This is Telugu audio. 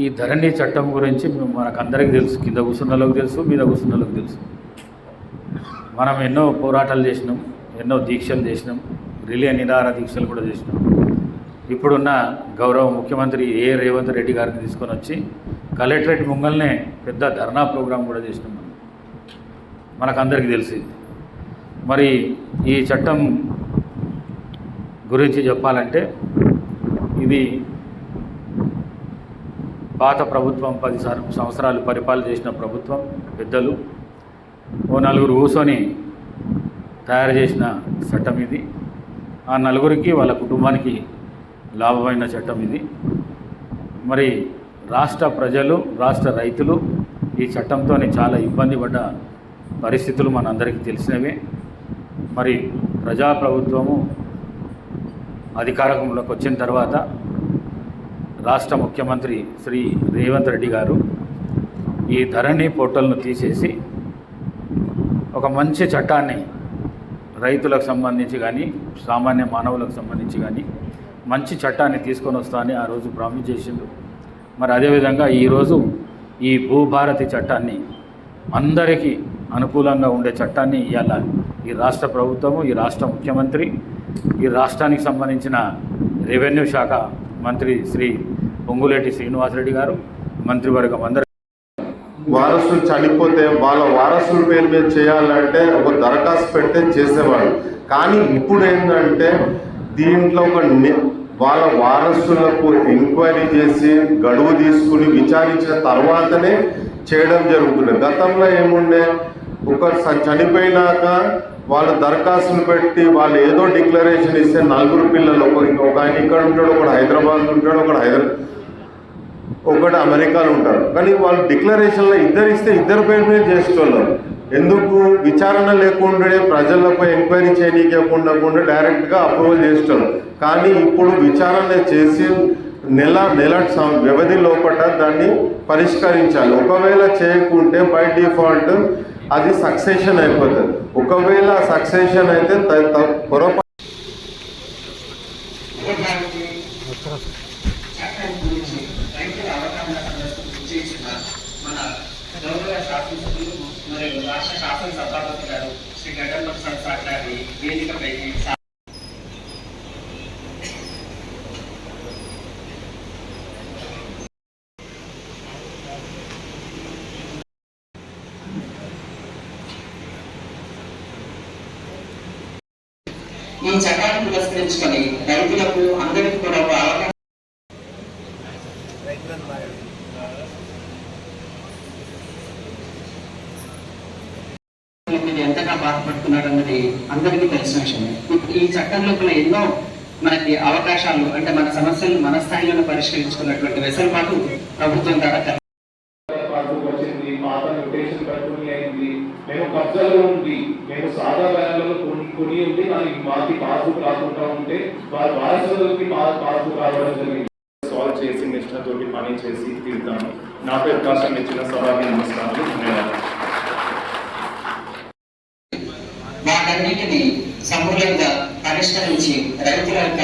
ఈ ధరణి చట్టం గురించి మనకందరికీ తెలుసు. కింద కూర్చున్నలోకి తెలుసు మీద కూర్చున్నలోకి తెలుసు. మనం ఎన్నో పోరాటాలు చేసినాం ఎన్నో దీక్షలు చేసినాం రిలే నిరాహార దీక్షలు కూడా చేసినాం. ఇప్పుడున్న గౌరవ ముఖ్యమంత్రి ఏ రేవంత్ రెడ్డి గారిని తీసుకొని వచ్చి కలెక్టరేట్ ముంగల్నే పెద్ద ధర్నా ప్రోగ్రాం కూడా చేసినాం మనం. మనకందరికీ తెలిసి మరి ఈ చట్టం గురించి చెప్పాలంటే ఇది పాత ప్రభుత్వం పది సార్- సంవత్సరాలు పరిపాలన చేసిన ప్రభుత్వం పెద్దలు ఓ నలుగురు కూర్చొని తయారు చేసిన చట్టం ఇది. ఆ నలుగురికి వాళ్ళ కుటుంబానికి లాభమైన చట్టం ఇది. మరి రాష్ట్ర ప్రజలు రాష్ట్ర రైతులు ఈ చట్టంతో చాలా ఇబ్బంది పడ్డ పరిస్థితులు మనందరికీ తెలిసినవే. మరి ప్రజాప్రభుత్వము అధికారంలోకి వచ్చిన తర్వాత రాష్ట్ర ముఖ్యమంత్రి శ్రీ రేవంత్ రెడ్డి గారు ఈ ధరణి పోర్టల్ను తీసేసి ఒక మంచి చట్టాన్ని రైతులకు సంబంధించి కానీ సామాన్య మానవులకు సంబంధించి కానీ మంచి చట్టాన్ని తీసుకొని వస్తానని ఆ రోజు ప్రామిస్ చేసిండు. మరి అదేవిధంగా ఈరోజు ఈ భూభారతి చట్టాన్ని అందరికీ అనుకూలంగా ఉండే చట్టాన్ని ఇవాళ ఈ రాష్ట్ర ప్రభుత్వము ఈ రాష్ట్ర ముఖ్యమంత్రి ఈ రాష్ట్రానికి సంబంధించిన రెవెన్యూ శాఖ మంత్రి శ్రీ పొంగులేటి శ్రీనివాసరెడ్డి గారు మంత్రివర్గం అందరు. వారసులు చనిపోతే వాళ్ళ వారసుల పేరు మీద చేయాలంటే ఒక దరఖాస్తు పెడితే చేసేవాడు. కానీ ఇప్పుడు ఏంటంటే దీంట్లో ఒక ని- వాళ్ళ వారసులకు ఎంక్వైరీ చేసి గడువు తీసుకుని విచారించిన తర్వాతనే చేయడం జరుగుతుంది. గతంలో ఏముండే? ఒక చనిపోయినాక వాళ్ళ దరఖాస్తులు పెట్టి వాళ్ళు ఏదో డిక్లరేషన్ ఇస్తే నలుగురు పిల్లలు ఒక ఒక ఆయన ఇక్కడ ఉంటాడు ఒకడు హైదరాబాద్ ఉంటాడు ఒకడు హైదరాబాద్ ఒకటి అమెరికాలో ఉంటారు. కానీ వాళ్ళు డిక్లరేషన్లో ఇద్దరు ఇస్తే ఇద్దరు పేరు మీద చేసుకోలేరు ఎందుకు? విచారణ లేకుండా ప్రజలపై ఎంక్వైరీ చేయనీయకుండా డైరెక్ట్గా అప్రూవల్ చేస్తారు కానీ ఇప్పుడు విచారణ చేసి నెల నెల సం- వ్యవధి లోపల దాన్ని పరిష్కరించాలి. ఒకవేళ చేయకుంటే బై డిఫాల్ట్ అది సక్సెషన్ అయిపోతుంది. ఒకవేళ సక్సెషన్ అయితే పొరపాటు శాసనసభాపతి గారు శ్రీ గడ్డం సార్ గారి ఈ చట్టాన్ని పురస్కరించుకొని రైతులకు అందరికీ కూడా ఒక అవకాశం ఎంతగా బాధపడుతున్నాడు అన్నది అందరికీ తెలిసిన విషయమే. ఈ చట్టం లోపల ఎన్నో మనకి అవకాశాలు అంటే మన సమస్యలు మన స్థాయిలో పరిష్కరించుకున్నటువంటి వెసులుబాటు ప్రభుత్వం ద్వారా పాత నోటేషన్ కట్టుకుని అయింది. మేము కబ్జాలో ఉంది మేము సాదా కొని కొని ఉంది నాకు మాకి పాస్బుక్ రాకుండా ఉంటే వారి వారసులకి మా పాస్బుక్ రావడం జరిగింది. సాల్వ్ చేసి నిష్ఠతోటి పని చేసి తీరుతాను నాకు అవకాశం ఇచ్చిన సభకి నమస్కారాలు ధన్యవాదాలు. వాటన్నిటిని సమూలంగా పరిష్కరించి రైతుల యొక్క